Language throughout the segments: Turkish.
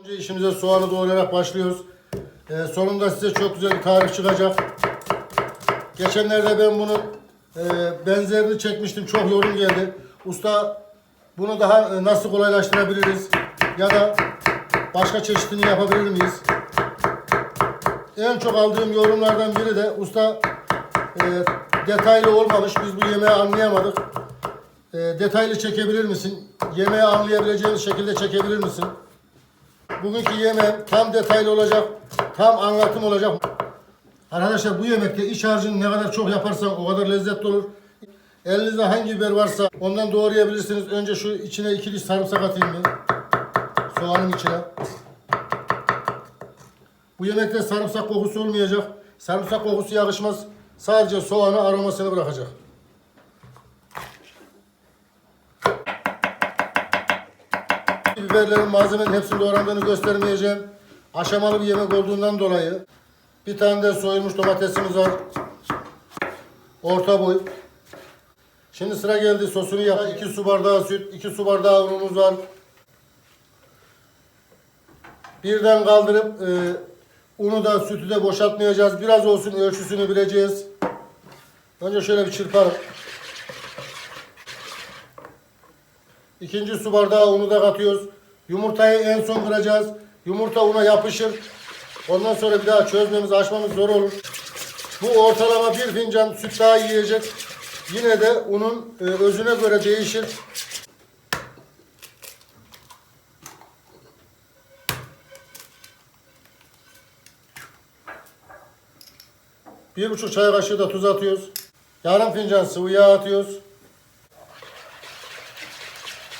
Önce işimize soğanı doğrayarak başlıyoruz. Ee, sonunda size çok güzel bir tarif çıkacak. Geçenlerde ben bunun e, benzerini çekmiştim. Çok yorum geldi. Usta bunu daha e, nasıl kolaylaştırabiliriz? Ya da başka çeşitini yapabilir miyiz? En çok aldığım yorumlardan biri de usta e, detaylı olmamış. Biz bu yemeği anlayamadık. E, detaylı çekebilir misin? Yemeği anlayabileceğimiz şekilde çekebilir misin? Bugünkü yemeğim tam detaylı olacak, tam anlatım olacak. Arkadaşlar bu yemekte iç harcını ne kadar çok yaparsan o kadar lezzetli olur. Elinizde hangi biber varsa ondan doğrayabilirsiniz. Önce şu içine iki diş sarımsak atayım ben. Soğanın içine. Bu yemekte sarımsak kokusu olmayacak. Sarımsak kokusu yakışmaz. Sadece soğanı aromasını bırakacak. Biberlerin malzemenin hepsini doğrandığını göstermeyeceğim. Aşamalı bir yemek olduğundan dolayı. Bir tane de soyulmuş domatesimiz var. Orta boy. Şimdi sıra geldi sosunu yap. 2 su bardağı süt, 2 su bardağı unumuz var. Birden kaldırıp e, unu da sütü de boşaltmayacağız. Biraz olsun ölçüsünü bileceğiz. Önce şöyle bir çırparım. İkinci su bardağı unu da katıyoruz. Yumurtayı en son kıracağız. Yumurta una yapışır. Ondan sonra bir daha çözmemiz, açmamız zor olur. Bu ortalama bir fincan süt daha yiyecek. Yine de unun e, özüne göre değişir. Bir buçuk çay kaşığı da tuz atıyoruz. Yarım fincan sıvı yağ atıyoruz.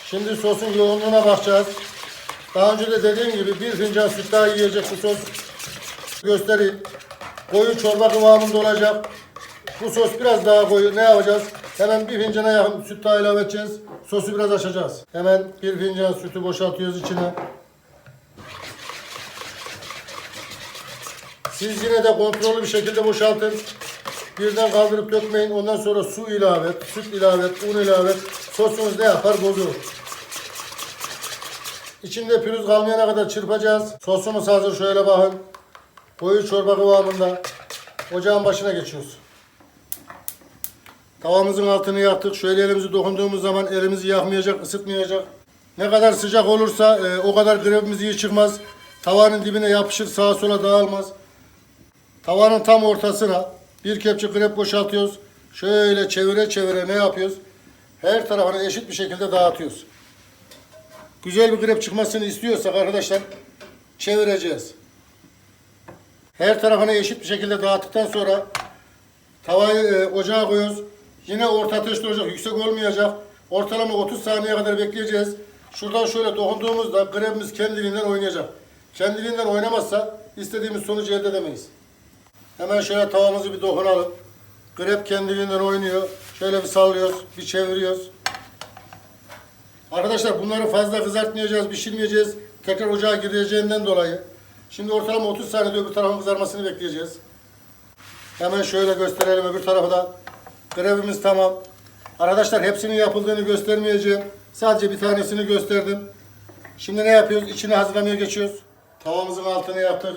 Şimdi sosun yoğunluğuna bakacağız. Daha önce de dediğim gibi bir fincan süt daha yiyecek bu sos. Göstereyim. Koyu çorba kıvamında olacak. Bu sos biraz daha koyu. Ne yapacağız? Hemen bir fincana yakın süt daha ilave edeceğiz. Sosu biraz açacağız. Hemen bir fincan sütü boşaltıyoruz içine. Siz yine de kontrollü bir şekilde boşaltın. Birden kaldırıp dökmeyin. Ondan sonra su ilave et, süt ilave et, un ilave et. Sosunuz ne yapar? Bozulur. İçinde pürüz kalmayana kadar çırpacağız. Sosumuz hazır. Şöyle bakın. Koyu çorba kıvamında. Ocağın başına geçiyoruz. Tavamızın altını yaktık. Şöyle elimizi dokunduğumuz zaman elimizi yakmayacak, ısıtmayacak. Ne kadar sıcak olursa e, o kadar grevimiz iyi çıkmaz. Tavanın dibine yapışır, sağa sola dağılmaz. Tavanın tam ortasına bir kepçe krep boşaltıyoruz. Şöyle çevire çevire ne yapıyoruz? Her tarafına eşit bir şekilde dağıtıyoruz. Güzel bir krep çıkmasını istiyorsak arkadaşlar çevireceğiz. Her tarafına eşit bir şekilde dağıttıktan sonra tavayı e, ocağa koyuyoruz. Yine orta ateşte olacak, yüksek olmayacak. Ortalama 30 saniye kadar bekleyeceğiz. Şuradan şöyle dokunduğumuzda krepimiz kendiliğinden oynayacak. Kendiliğinden oynamazsa istediğimiz sonucu elde edemeyiz. Hemen şöyle tavamızı bir dokunalım. Grep kendiliğinden oynuyor. Şöyle bir sallıyoruz, bir çeviriyoruz. Arkadaşlar bunları fazla kızartmayacağız, pişirmeyeceğiz. Tekrar ocağa gireceğinden dolayı. Şimdi ortalama 30 saniyede öbür tarafın kızarmasını bekleyeceğiz. Hemen şöyle gösterelim öbür tarafı da. Grevimiz tamam. Arkadaşlar hepsinin yapıldığını göstermeyeceğim. Sadece bir tanesini gösterdim. Şimdi ne yapıyoruz? İçini hazırlamaya geçiyoruz. Tavamızın altını yaptık.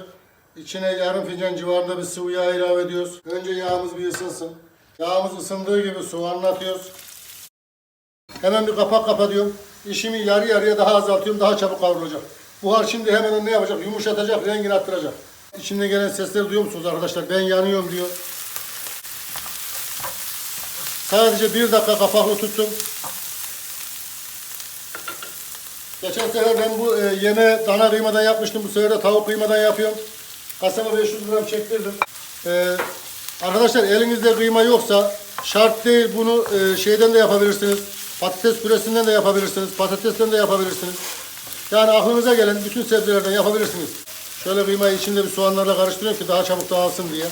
İçine yarım fincan civarında bir sıvı yağ ilave ediyoruz. Önce yağımız bir ısınsın. Yağımız ısındığı gibi soğanını atıyoruz. Hemen bir kapak kapatıyorum. İşimi yarı yarıya daha azaltıyorum. Daha çabuk kavrulacak. Buhar şimdi hemen onu ne yapacak? Yumuşatacak, rengini arttıracak. İçinde gelen sesleri duyuyor musunuz arkadaşlar? Ben yanıyorum diyor. Sadece bir dakika kapaklı tuttum. Geçen sefer ben bu e, yeme dana kıymadan yapmıştım. Bu sefer de tavuk kıymadan yapıyorum. Kasaba 500 gram çektirdim. E, arkadaşlar elinizde kıyma yoksa şart değil bunu e, şeyden de yapabilirsiniz. Patates püresinden de yapabilirsiniz. Patatesten de yapabilirsiniz. Yani aklınıza gelen bütün sebzelerden yapabilirsiniz. Şöyle kıymayı içinde bir soğanlarla karıştırıyorum ki daha çabuk dağılsın diye.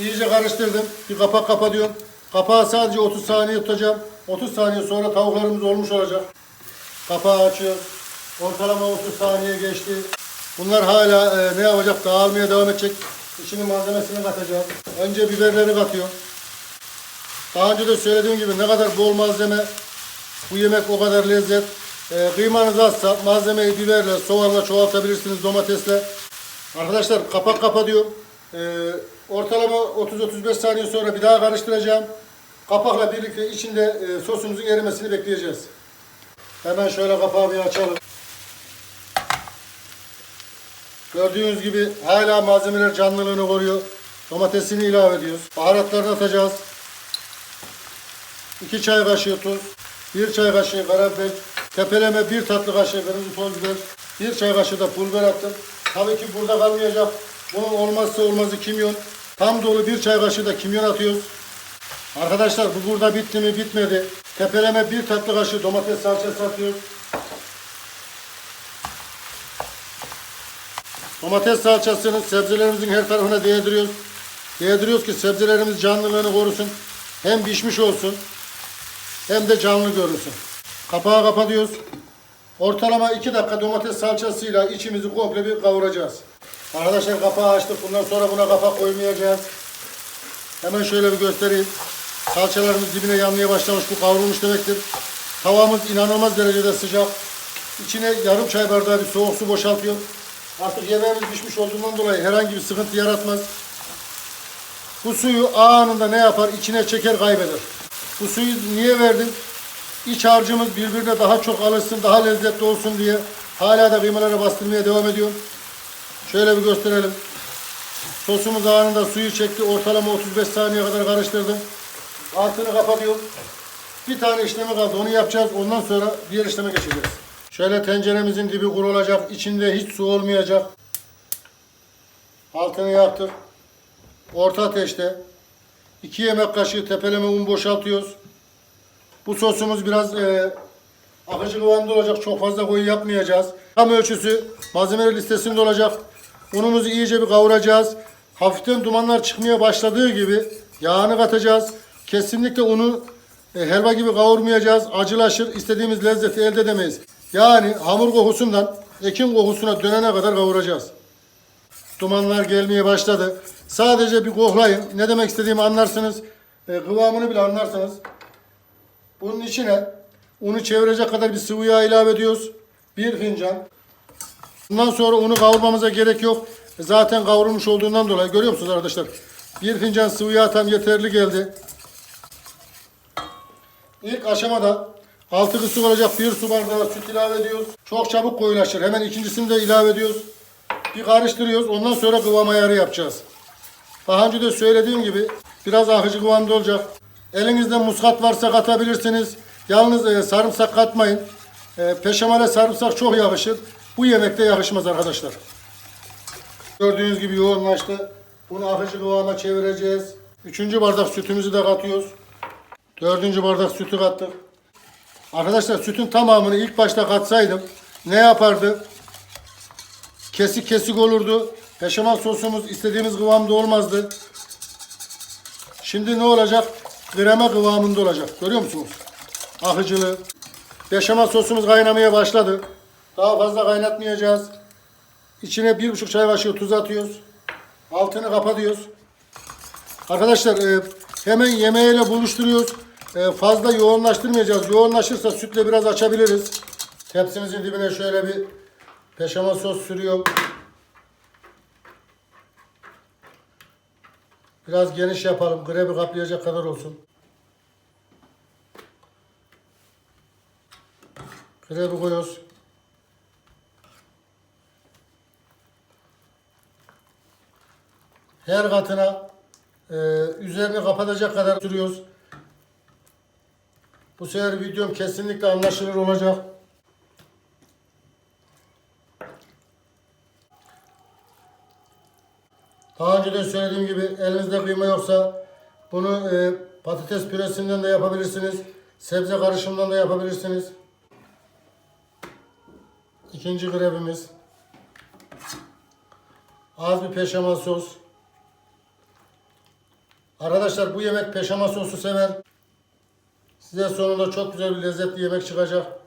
İyice karıştırdım. Bir kapak kapatıyorum. Kapağı sadece 30 saniye tutacağım. 30 saniye sonra tavuklarımız olmuş olacak. Kapağı açıyoruz. Ortalama 30 saniye geçti. Bunlar hala e, ne yapacak? Dağılmaya devam edecek. İçinin malzemesini katacağım. Önce biberleri katıyorum. Daha önce de söylediğim gibi ne kadar bol malzeme bu yemek o kadar lezzet. E, kıymanız azsa malzemeyi biberle, soğanla çoğaltabilirsiniz, domatesle. Arkadaşlar kapak kapatıyorum. E, ortalama 30-35 saniye sonra bir daha karıştıracağım. Kapakla birlikte içinde e, sosumuzun erimesini bekleyeceğiz. Hemen şöyle kapağı bir açalım. Gördüğünüz gibi hala malzemeler canlılığını koruyor. Domatesini ilave ediyoruz. Baharatlarını atacağız. 2 çay kaşığı tuz, 1 çay kaşığı karabiber, tepeleme 1 tatlı kaşığı kırmızı toz biber, 1 çay kaşığı da pul biber attım. Tabii ki burada kalmayacak. Bunun olmazsa olmazı kimyon. Tam dolu 1 çay kaşığı da kimyon atıyoruz. Arkadaşlar bu burada bitti mi bitmedi. Tepeleme 1 tatlı kaşığı domates salçası atıyoruz. Domates salçasını sebzelerimizin her tarafına değdiriyoruz. Değdiriyoruz ki sebzelerimiz canlılığını korusun. Hem pişmiş olsun hem de canlı görünsün. Kapağı kapatıyoruz. Ortalama 2 dakika domates salçasıyla içimizi komple bir kavuracağız. Arkadaşlar kapağı açtık. Bundan sonra buna kapak koymayacağız. Hemen şöyle bir göstereyim. Salçalarımız dibine yanmaya başlamış. Bu kavrulmuş demektir. Tavamız inanılmaz derecede sıcak. İçine yarım çay bardağı bir soğuk su boşaltıyor. Artık yemeğimiz pişmiş olduğundan dolayı herhangi bir sıkıntı yaratmaz. Bu suyu anında ne yapar? İçine çeker kaybeder. Bu suyu niye verdim? İç harcımız birbirine daha çok alışsın, daha lezzetli olsun diye hala da kıymalara bastırmaya devam ediyorum. Şöyle bir gösterelim. Sosumuz anında suyu çekti. Ortalama 35 saniye kadar karıştırdım. Altını kapatıyorum. Bir tane işlemi kaldı. Onu yapacağız. Ondan sonra diğer işleme geçeceğiz. Şöyle tenceremizin dibi kurulacak. İçinde hiç su olmayacak. Altını yaktık. Orta ateşte 2 yemek kaşığı tepeleme un boşaltıyoruz. Bu sosumuz biraz e, akıcı kıvamda olacak. Çok fazla koyu yapmayacağız. Tam ölçüsü malzemeler listesinde olacak. Unumuzu iyice bir kavuracağız. Hafiften dumanlar çıkmaya başladığı gibi yağını katacağız. Kesinlikle unu e, helva gibi kavurmayacağız. Acılaşır. istediğimiz lezzeti elde edemeyiz. Yani hamur kokusundan ekin kokusuna dönene kadar kavuracağız. Dumanlar gelmeye başladı. Sadece bir koklayın. Ne demek istediğimi anlarsınız. E, kıvamını bile anlarsınız. Bunun içine unu çevirecek kadar bir sıvı yağ ilave ediyoruz. Bir fincan. Bundan sonra unu kavurmamıza gerek yok. Zaten kavrulmuş olduğundan dolayı görüyor musunuz arkadaşlar? Bir fincan sıvı yağ tam yeterli geldi. İlk aşamada altı kısık olacak bir su bardağı süt ilave ediyoruz. Çok çabuk koyulaşır. Hemen ikincisini de ilave ediyoruz. Bir karıştırıyoruz. Ondan sonra kıvam ayarı yapacağız. Daha önce de söylediğim gibi biraz akıcı kıvamda olacak. Elinizde muskat varsa katabilirsiniz. Yalnız e, sarımsak katmayın. E, peşemale sarımsak çok yakışır. Bu yemekte yakışmaz arkadaşlar. Gördüğünüz gibi yoğunlaştı. Bunu akıcı kıvama çevireceğiz. Üçüncü bardak sütümüzü de katıyoruz. Dördüncü bardak sütü kattık. Arkadaşlar sütün tamamını ilk başta katsaydım ne yapardı? Kesik kesik olurdu. Beşamel sosumuz istediğimiz kıvamda olmazdı. Şimdi ne olacak? Krema kıvamında olacak. Görüyor musunuz? Akıcılığı. Beşamel sosumuz kaynamaya başladı. Daha fazla kaynatmayacağız. İçine bir buçuk çay kaşığı tuz atıyoruz. Altını kapatıyoruz. Arkadaşlar e, hemen yemeğiyle buluşturuyoruz. E, fazla yoğunlaştırmayacağız. Yoğunlaşırsa sütle biraz açabiliriz. Tepsimizin dibine şöyle bir peşamel sos sürüyorum. Biraz geniş yapalım. Grebi kaplayacak kadar olsun. Grebi koyuyoruz. Her katına e, üzerini kapatacak kadar sürüyoruz. Bu sefer videom kesinlikle anlaşılır olacak. Daha önce de söylediğim gibi elinizde kıyma yoksa bunu e, patates püresinden de yapabilirsiniz. Sebze karışımından da yapabilirsiniz. İkinci grebimiz. Az bir peşamal sos. Arkadaşlar bu yemek peşamal sosu sever. Size sonunda çok güzel bir lezzetli yemek çıkacak.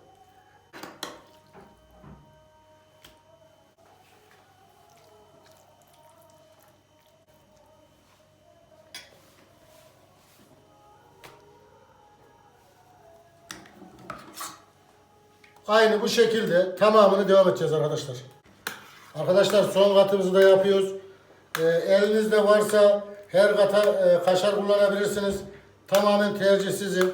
Aynı bu şekilde tamamını devam edeceğiz arkadaşlar. Arkadaşlar son katımızı da yapıyoruz. Ee, elinizde varsa her kata e, kaşar kullanabilirsiniz. Tamamen tercih sizin.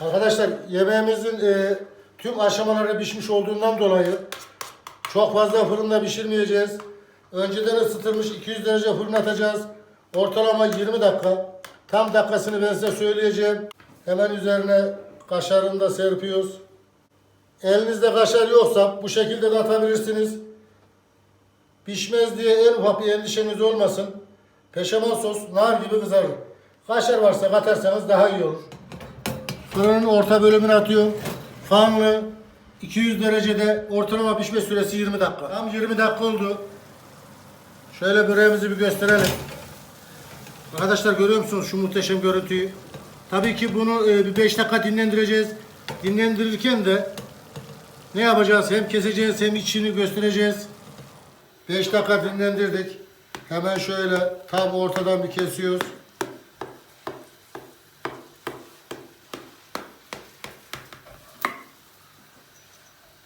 Arkadaşlar yemeğimizin e, tüm aşamaları pişmiş olduğundan dolayı çok fazla fırında pişirmeyeceğiz. Önceden ısıtılmış 200 derece fırın atacağız. Ortalama 20 dakika. Tam dakikasını ben size söyleyeceğim. Hemen üzerine kaşarını da serpiyoruz. Elinizde kaşar yoksa bu şekilde de atabilirsiniz. Pişmez diye en ufak bir endişeniz olmasın. Peşaman sos nar gibi kızarır. Kaşar varsa katarsanız daha iyi olur. Fırının orta bölümünü atıyorum. Fanlı 200 derecede ortalama pişme süresi 20 dakika. Tam 20 dakika oldu. Şöyle böreğimizi bir gösterelim. Arkadaşlar görüyor musunuz şu muhteşem görüntüyü? Tabii ki bunu e, bir 5 dakika dinlendireceğiz. Dinlendirirken de ne yapacağız? Hem keseceğiz hem içini göstereceğiz. 5 dakika dinlendirdik. Hemen şöyle tam ortadan bir kesiyoruz.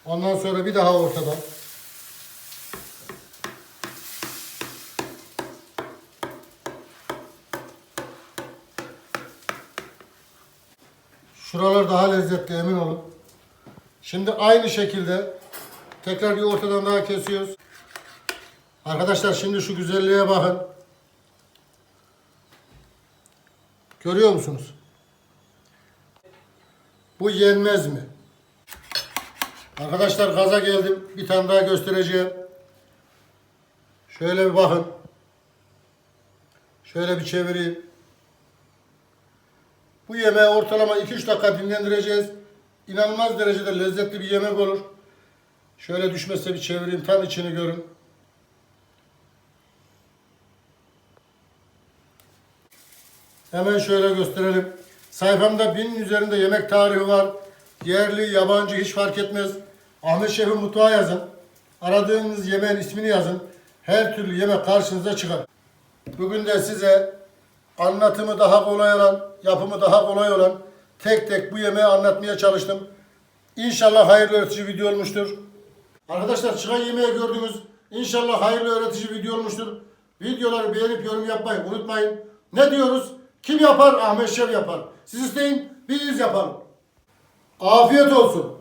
Ondan sonra bir daha ortadan. Şuralar daha lezzetli emin olun. Şimdi aynı şekilde tekrar bir ortadan daha kesiyoruz. Arkadaşlar şimdi şu güzelliğe bakın. Görüyor musunuz? Bu yenmez mi? Arkadaşlar gaza geldim. Bir tane daha göstereceğim. Şöyle bir bakın. Şöyle bir çevireyim. Bu yemeği ortalama 2-3 dakika dinlendireceğiz. İnanılmaz derecede lezzetli bir yemek olur. Şöyle düşmezse bir çevireyim. Tam içini görün. Hemen şöyle gösterelim. Sayfamda binin üzerinde yemek tarihi var. Yerli, yabancı hiç fark etmez. Ahmet Şef'in mutfağı yazın. Aradığınız yemeğin ismini yazın. Her türlü yemek karşınıza çıkar. Bugün de size anlatımı daha kolay olan, yapımı daha kolay olan tek tek bu yemeği anlatmaya çalıştım. İnşallah hayırlı öğretici video olmuştur. Arkadaşlar çıkan yemeği gördünüz. İnşallah hayırlı öğretici video olmuştur. Videoları beğenip yorum yapmayı unutmayın. Ne diyoruz? Kim yapar? Ahmet Şef yapar. Siz isteyin, biz yapalım. Afiyet olsun.